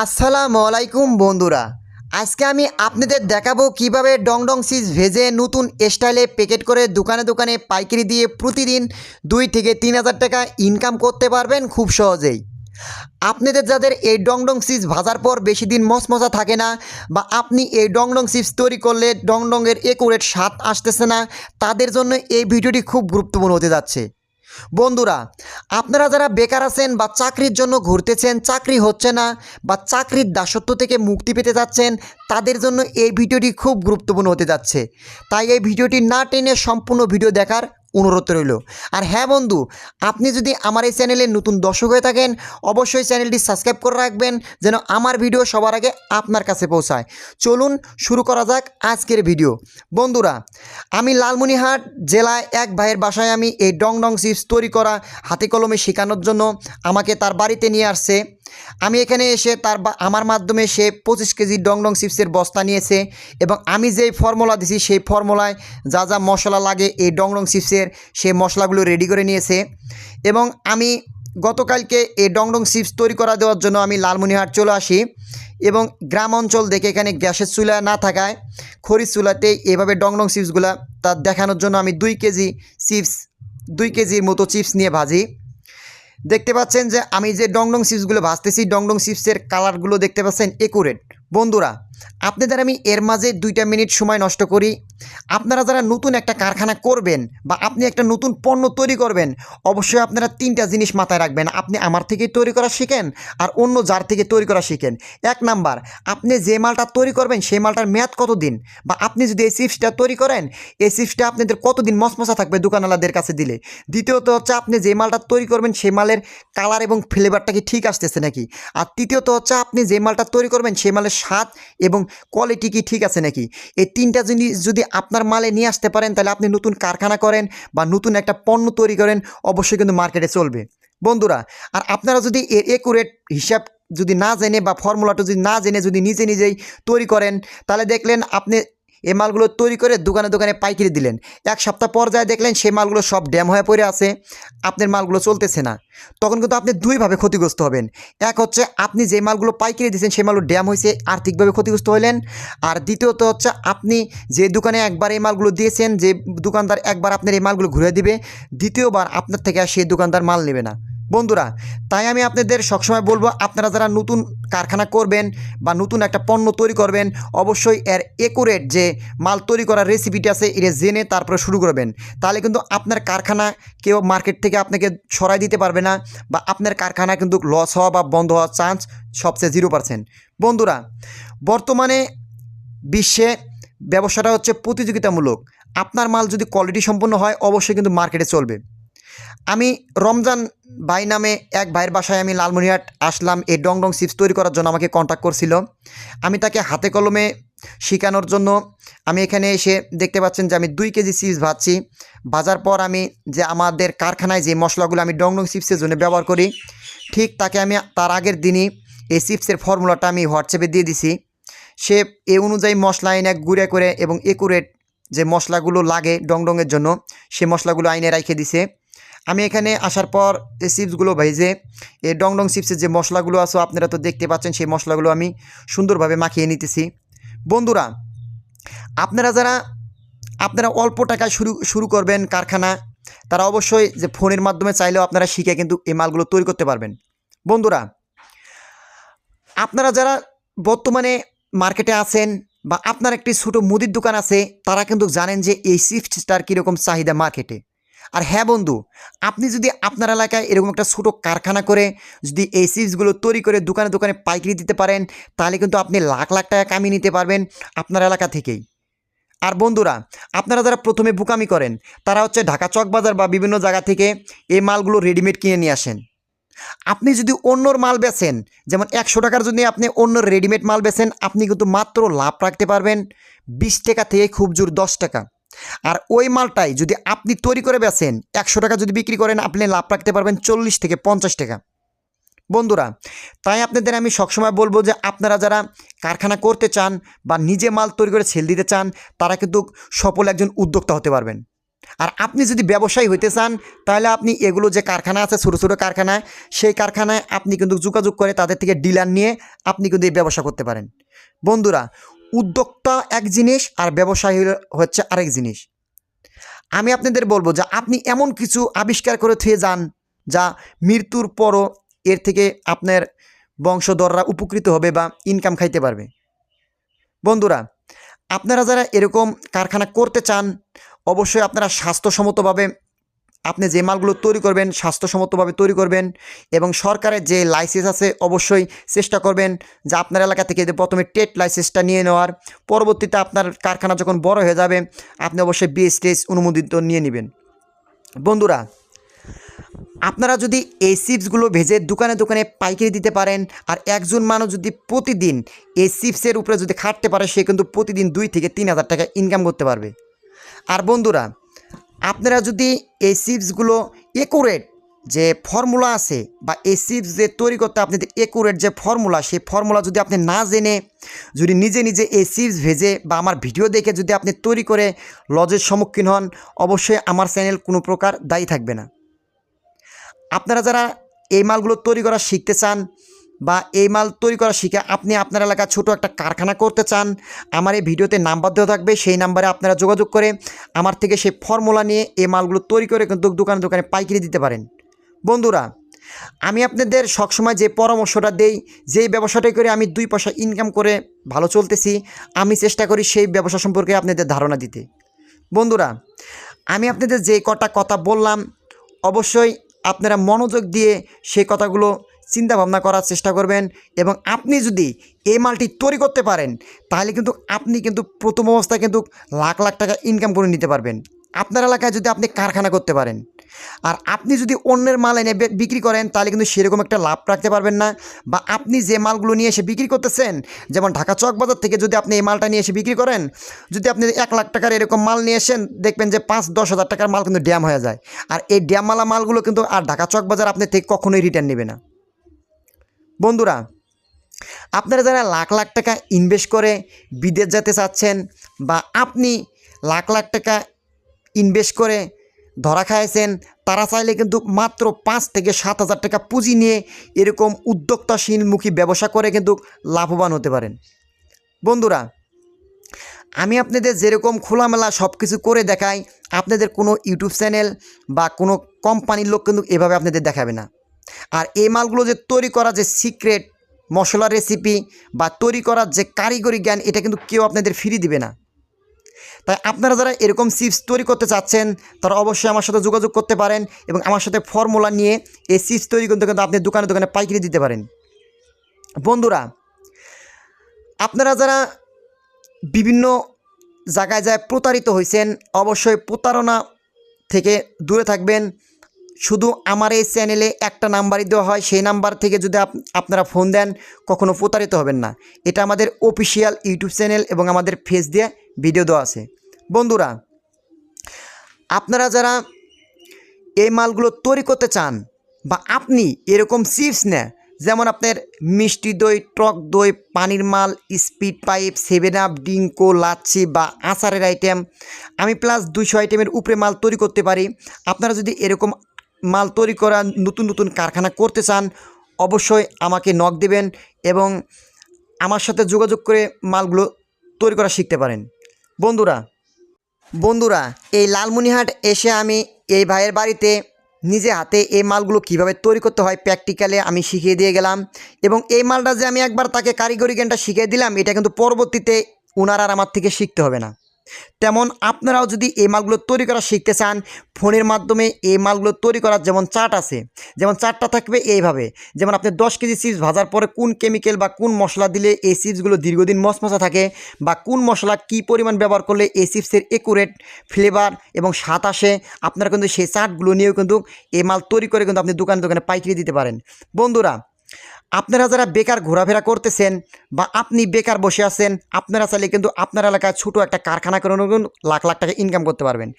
আসসালামু আলাইকুম, বন্ধুরা। আজকে আমি আপনাদের দেখাবো কীভাবে ডং ডং সিজ ভেজে নতুন স্টাইলে প্যাকেট করে দোকানে দোকানে পাইকারি দিয়ে প্রতিদিন দুই থেকে তিন হাজার টাকা ইনকাম করতে পারবেন খুব সহজেই। আপনাদের যাদের এই ডং ডং চিপস ভাজার পর বেশি দিন মচমচা থাকে না বা আপনি এই ডং ডং চিপস তৈরি করলে ডং ডংয়ের একুরেট স্বাদ আসতেছে না, তাদের জন্য এই ভিডিওটি খুব গুরুত্বপূর্ণ হতে যাচ্ছে। বন্ধুরা, আপনারা যারা বেকার আছেন বা চাকরির জন্য ঘুরতেছেন, চাকরি হচ্ছে না বা চাকরির দাসত্ব থেকে মুক্তি পেতে যাচ্ছেন, তাদের জন্য এই ভিডিওটি খুব গুরুত্বপূর্ণ হতে যাচ্ছে। তাই এই ভিডিওটি না টেনে সম্পূর্ণ ভিডিও দেখার অনুরোধ রইল। আর হ্যাঁ বন্ধু, আপনি যদি আমার এই চ্যানেলে নতুন দর্শক হয়ে থাকেন, অবশ্যই চ্যানেলটি সাবস্ক্রাইব করে রাখবেন যেন আমার ভিডিও সবার আগে আপনার কাছে পৌঁছায়। চলুন শুরু করা যাক আজকের ভিডিও। বন্ধুরা, আমি লালমনিহাট জেলায় এক ভাইয়ের বাসায় আমি এই ডং ডং চিপস তৈরি করা হাতে কলমে শেখানোর জন্য আমাকে তার বাড়িতে নিয়ে আসছে। আমি এখানে এসে তার আমার মাধ্যমে সে পঁচিশ কেজি ডং ডং চিপসের বস্তা নিয়েছে এবং আমি যেই ফর্মুলা দিছি সেই ফর্মুলায় যা যা মশলা লাগে এই ডং ডং চিপসের সেই মশলাগুলো রেডি করে নিয়েছে। এবং আমি গতকালকে এই ডং ডং চিপস তৈরি করা দেওয়ার জন্য আমি লালমনিহাট চলে আসি এবং গ্রাম অঞ্চল দেখে এখানে গ্যাসের চুলা না থাকায় খরির চুলাতে এভাবে ডং ডং চিপসগুলো তা দেখানোর জন্য আমি দুই কেজি চিপস, দুই কেজির মতো চিপস নিয়ে ভাজি। দেখতে পাচ্ছেন যে আমি যে ডংডং চিপসগুলো ভাজতেছি, ডংডং চিপসের কালারগুলো দেখতে পাচ্ছেন একুরেট বন্ধুরা আপনাদের আমি এর মাঝে দুইটা মিনিট সময় নষ্ট করি। আপনারা যারা নতুন একটা কারখানা করবেন বা আপনি একটা নতুন পণ্য তৈরি করবেন, অবশ্যই আপনারা তিনটা জিনিস মাথায় রাখবেন। আপনি আমার থেকে তৈরি করা শিখেন আর অন্য যার থেকে তৈরি করা শিখেন। এক নাম্বার, আপনি যে মালটা তৈরি করবেন সেই মালটার মেয়াদ কতদিন? বা আপনি যদি এই চিপসটা তৈরি করেন, এই চিপসটা আপনাদের কতদিন মশমশা থাকবে দোকানওয়ালাদের কাছে দিলে? দ্বিতীয়ত হচ্ছে আপনি যে মালটা তৈরি করবেন সেই মালের কালার এবং ফ্লেভারটা কি ঠিক আসতেছে নাকি? আর তৃতীয়ত হচ্ছে আপনি যে মালটা তৈরি করবেন সেই মালের স্বাদ এবং কোয়ালিটি কি ঠিক আছে নাকি? এই তিনটা জিনিস যদি আপনার মালে নিয়ে আসতে পারেন, তাহলে আপনি নতুন কারখানা করেন বা নতুন একটা পণ্য তৈরি করেন, অবশ্যই কিন্তু মার্কেটে চলবে। বন্ধুরা, আর আপনারা যদি এর একুরেট হিসাব যদি না জেনে বা ফর্মুলাটা যদি না জেনে যদি নিজে নিজেই তৈরি করেন, তাহলে দেখলেন আপনি এই মালগুলো তৈরি করে দোকানে দোকানে পাইকারি দিলেন। এক সপ্তাহ পর যায় দেখলেন সেই মালগুলো সব ড্যাম হয়ে পড়ে আছে, আপনার মালগুলো চলতেছে না। তখন কিন্তু আপনি দুইভাবে ক্ষতিগ্রস্ত হবেন। এক হচ্ছে আপনি যে মালগুলো পাইকারি দিয়েছেন সেই মালগুলো ড্যাম হয়েছে, আর্থিকভাবে ক্ষতিগ্রস্ত হলেন। আর দ্বিতীয়ত হচ্ছে আপনি যে দোকানে একবার এই মালগুলো দিয়েছেন, যে দোকানদার একবার আপনার এই মালগুলো ঘুরে দিবে, দ্বিতীয়বার আপনার থেকে আর সেই দোকানদার মাল নেবে না। বন্ধুরা তাই আমি আপনাদের সবসময় বলব, আপনারা যারা নতুন কারখানা করবেন বা নতুন একটা পণ্য তৈরি করবেন, অবশ্যই এর একুরেট যে মাল তৈরি করার রেসিপিটি আছে, এটা জেনে তারপরে শুরু করবেন। তাহলে কিন্তু আপনার কারখানা কেউ মার্কেট থেকে আপনাকে সরাই দিতে পারবে না বা আপনার কারখানা কিন্তু লস হওয়া বা বন্ধ হওয়ার চান্স সবচেয়ে জিরো পার্সেন্ট বন্ধুরা, বর্তমানে বিশ্বে ব্যবসাটা হচ্ছে প্রতিযোগিতামূলক। আপনার মাল যদি কোয়ালিটি সম্পন্ন হয়, অবশ্যই কিন্তু মার্কেটে চলবে। আমি রমজান ভাই নামে এক ভাইয়ের বাসায় আমি লালমনিহাট আসলাম, এই ডং ডং চিপস তৈরি করার জন্য আমাকে কন্ট্যাক্ট করছিল। আমি তাকে হাতে কলমে শেখানোর জন্য আমি এখানে এসে দেখতে পাচ্ছেন যে আমি দুই কেজি চিপস ভাজছি। ভাজার পর আমি যে আমাদের কারখানায় যে মশলাগুলো আমি ডং ডং চিপসের জন্য ব্যবহার করি, ঠিক তাকে আমি তার আগের দিনই এই চিপসের ফর্মুলাটা আমি হোয়াটসঅ্যাপে দিয়ে দিছি। সে এ অনুযায়ী মশলা এনে গুঁড়ে করে এবং একুরেট যে মশলাগুলো লাগে ডং ডংয়ের জন্য, সে মশলাগুলো আইনে রেখে দিছে। আমি এখানে আসার পর এই চিপসগুলো ভেজে এই ডং ডং চিপসের যে মশলাগুলো আছে, আপনারা তো দেখতে পাচ্ছেন, সেই মশলাগুলো আমি সুন্দরভাবে মাখিয়ে নিতেছি। বন্ধুরা, আপনারা যারা, আপনারা অল্প টাকায় শুরু শুরু করবেন কারখানা, তারা অবশ্যই যে ফোনের মাধ্যমে চাইলেও আপনারা শিখে কিন্তু এই মালগুলো তৈরি করতে পারবেন। বন্ধুরা, আপনারা যারা বর্তমানে মার্কেটে আছেন বা আপনার একটি ছোটো মুদির দোকান আছে, তারা কিন্তু জানেন যে এই চিপসটার কীরকম চাহিদা মার্কেটে। আর হ্যাঁ বন্ধু, আপনি যদি আপনার এলাকায় এরকম একটা ছোটো কারখানা করে যদি এই চিপসগুলো তৈরি করে দোকানে দোকানে পাইকারি দিতে পারেন, তাহলে কিন্তু আপনি লাখ লাখ টাকা কামিয়ে নিতে পারবেন আপনার এলাকা থেকেই। আর বন্ধুরা, আপনারা যারা প্রথমে বুকামি করেন, তারা হচ্ছে ঢাকা চকবাজার বা বিভিন্ন জায়গা থেকে এই মালগুলো রেডিমেড কিনে নিয়ে আসেন। আপনি যদি অন্যর মাল বেচেন, যেমন একশো টাকার যদি আপনি অন্য রেডিমেড মাল বেচেন, আপনি কিন্তু মাত্র লাভ রাখতে পারবেন বিশ টাকা থেকে খুব জোর দশ টাকা। আর ওই মালটাই যদি আপনি তৈরি করে বেচেন, একশো টাকা যদি বিক্রি করেন, আপনি লাভ রাখতে পারবেন চল্লিশ থেকে পঞ্চাশ টাকা। বন্ধুরা, তাই আপনাদের আমি সবসময় বলব যে আপনারা যারা কারখানা করতে চান বা নিজে মাল তৈরি করে সেল দিতে চান, তারা কিন্তু সফল একজন উদ্যোক্তা হতে পারবেন। আর আপনি যদি ব্যবসায়ী হইতে চান, তাহলে আপনি এগুলো যে কারখানা আছে, ছোটো ছোটো কারখানা, সেই কারখানায় আপনি কিন্তু যোগাযোগ করে তাদের থেকে ডিলার নিয়ে আপনি কিন্তু এই ব্যবসা করতে পারেন। বন্ধুরা উদ্যোক্তা এক জিনিস আর ব্যবসায়ী হচ্ছে আরেক জিনিস। আমি আপনাদের বলব যে আপনি এমন কিছু আবিষ্কার করে থুয়ে যান যা মৃত্যুর পরও এর থেকে আপনার বংশধররা উপকৃত হবে বা ইনকাম খাইতে পারবে। বন্ধুরা, আপনারা যারা এরকম কারখানা করতে চান, অবশ্যই আপনারা স্বাস্থ্যসম্মতভাবে আপনি যে মালগুলো তৈরি করবেন, স্বাস্থ্যসম্মতভাবে তৈরি করবেন এবং সরকারের যে লাইসেন্স আছে, অবশ্যই চেষ্টা করবেন যে আপনার এলাকা থেকে যে প্রথমে টেট লাইসেন্সটা নিয়ে নেওয়ার। পরবর্তীতে আপনার কারখানা যখন বড় হয়ে যাবে, আপনি অবশ্যই বিএসটিএস অনুমোদিত নিয়ে নেবেন। বন্ধুরা, আপনারা যদি এই চিপসগুলো ভেজে দোকানে দোকানে পাইকারি দিতে পারেন আর একজন মানুষ যদি প্রতিদিন এই চিপসের উপরে যদি খাটতে পারে, সে কিন্তু প্রতিদিন দুই থেকে তিন হাজার টাকা ইনকাম করতে পারবে। আর বন্ধুরা আপনারা যদি এই চিপসগুলো একুরেট যে ফর্মুলা আছে বা এই চিপস যে তৈরি করতে আপনাদের একুরেট যে ফর্মুলা সেই ফর্মুলা যদি আপনি না জেনে, যদি নিজে নিজে এই চিপস ভেজে বা আমার ভিডিও দেখে যদি আপনি তৈরি করে লজের সম্মুখীন হন, অবশ্যই আমার চ্যানেল কোনো প্রকার দায়ী থাকবে না। আপনারা যারা এই মালগুলো তৈরি করা শিখতে চান বা এই মাল তৈরি করা শিখে আপনি আপনার এলাকা ছোট একটা কারখানা করতে চান, আমার এই ভিডিওতে নাম্বার দেওয়া থাকবে, সেই নাম্বারে আপনারা যোগাযোগ করে আমার থেকে সেই ফর্মুলা নিয়ে এই মালগুলো তৈরি করে কিন্তু দোকানে দোকানে পাইকারি দিতে পারেন। বন্ধুরা, আমি আপনাদের সবসময় যে পরামর্শটা দেই, যেই ব্যবসাটাই করে আমি দুই পয়সা ইনকাম করে ভালো চলতেছি, আমি চেষ্টা করি সেই ব্যবসা সম্পর্কে আপনাদের ধারণা দিতে। বন্ধুরা, আমি আপনাদের যে কটা কথা বললাম, অবশ্যই আপনারা মনোযোগ দিয়ে সেই কথাগুলো চিন্তা ভাবনা করার চেষ্টা করবেন এবং আপনি যদি এই মালটি তৈরি করতে পারেন, তাহলে কিন্তু আপনি কিন্তু প্রথম অবস্থায় কিন্তু লাখ লাখ টাকা ইনকাম করে নিতে পারবেন। আপনার এলাকায় যদি আপনি কারখানা করতে পারেন আর আপনি যদি অন্যের মাল এনে বিক্রি করেন, তাহলে কিন্তু সেরকম একটা লাভ রাখতে পারবেন না বা আপনি যে মালগুলো নিয়ে এসে বিক্রি করতেছেন, যেমন ঢাকা চক বাজার থেকে যদি আপনি এই মালটা নিয়ে এসে বিক্রি করেন, যদি আপনি এক লাখ টাকার এরকম মাল নিয়ে এসেন দেখবেন যে পাঁচ দশ হাজার টাকার মাল কিন্তু ড্যাম হয়ে যায়। আর এই ড্যামওয়ালা মালগুলো কিন্তু আর ঢাকা চক বাজার আপনি থেকে কখনোই রিটার্ন নেবে না। বন্ধুরা, আপনারা যারা লাখ লাখ টাকা ইনভেস্ট করে বিদেশ যেতে চাচ্ছেন বা আপনি লাখ লাখ টাকা ইনভেস্ট করে ধরা খাইছেন, তারা চাইলে কিন্তু মাত্র পাঁচ থেকে সাত হাজার টাকা পুঁজি নিয়ে এরকম উদ্যোক্তাশীলমুখী ব্যবসা করে কিন্তু লাভবান হতে পারেন। বন্ধুরা, আমি আপনাদের যেরকম খোলামেলা সব কিছু করে দেখাই, আপনাদের কোনো ইউটিউব চ্যানেল বা কোনো কোম্পানির লোক কিন্তু এভাবে আপনাদের দেখাবে না। আর এই মালগুলো যে তৈরি করা যে সিক্রেট মশলা রেসিপি বা তৈরি করার যে কারিগরি জ্ঞান, এটা কিন্তু কেউ আপনাদের ফ্রি দিবে না। তাই আপনারা যারা এরকম চিপস তৈরি করতে চাচ্ছেন, তারা অবশ্যই আমার সাথে যোগাযোগ করতে পারেন এবং আমার সাথে ফর্মুলা নিয়ে এই চিপস তৈরি করতে কিন্তু আপনি দোকানে দোকানে পাইকারি দিতে পারেন। বন্ধুরা, আপনারা যারা বিভিন্ন জায়গায় যায় প্রতারিত হয়েছেন অবশ্যই প্রতারণা থেকে দূরে থাকবেন। শুধু আমার এই চ্যানেলে একটা নাম্বারই দেওয়া হয়, সেই নাম্বার থেকে যদি আপ- আপনারা ফোন দেন, কখনো প্রতারিত হবেন না। এটা আমাদের অফিসিয়াল ইউটিউব চ্যানেল এবং আমাদের ফেস দিয়ে ভিডিও দেওয়া আছে। বন্ধুরা, আপনারা যারা এই মালগুলো তৈরি করতে চান বা আপনি এরকম চিপস নেয় যেমন আপনার মিষ্টি দই, টক দই, পানির মাল স্পিড পাইপ সেভেন আপ ডিঙ্কো লাচ্ছি বা আচারের আইটেম আমি প্লাস দুইশো আইটেমের উপরে মাল তৈরি করতে পারি। আপনারা যদি এরকম মাল তৈরি করা, নতুন নতুন কারখানা করতে চান, অবশ্যই আমাকে নক দেবেন এবং আমার সাথে যোগাযোগ করে মালগুলো তৈরি করা শিখতে পারেন। বন্ধুরা বন্ধুরা, এই লালমনিহাট এসে আমি এই ভাইয়ের বাড়িতে নিজে হাতে এই মালগুলো কীভাবে তৈরি করতে হয় প্র্যাকটিক্যালে আমি শিখিয়ে দিয়ে গেলাম এবং এই মালটা যে আমি একবার তাকে কারিগরি জ্ঞানটা শিখিয়ে দিলাম, এটা কিন্তু পরবর্তীতে ওনার আর আমার থেকে শিখতে হবে না। তেমন আপনারাও যদি এই মালগুলো তৈরি করা শিখতে চান, ফোনের মাধ্যমে এই মালগুলো তৈরি করার যেমন চার্ট আছে, যেমন চার্টটা থাকবে এইভাবে। যেমন আপনি দশ কেজি চিপস ভাজার পরে কোন কেমিক্যাল বা কোন মশলা দিলে এই চিপসগুলো দীর্ঘদিন মশমশা থাকে বা কোন মশলা কি পরিমাণ ব্যবহার করলে এই চিপসের একুরেট ফ্লেভার এবং স্বাদ আসে, আপনারা কিন্তু সেই চার্টগুলো নিয়েও কিন্তু এই মাল তৈরি করে কিন্তু আপনি দোকানে দোকানে পাইকারি দিতে পারেন। বন্ধুরা আপনারা যারা বেকার ঘোরাফেরা করতেছেন বা আপনি বেকার বসে আছেন, আপনারা চাইলে কিন্তু আপনার এলাকায় ছোটো একটা কারখানা করে লাখ লাখ টাকা ইনকাম করতে পারবেন।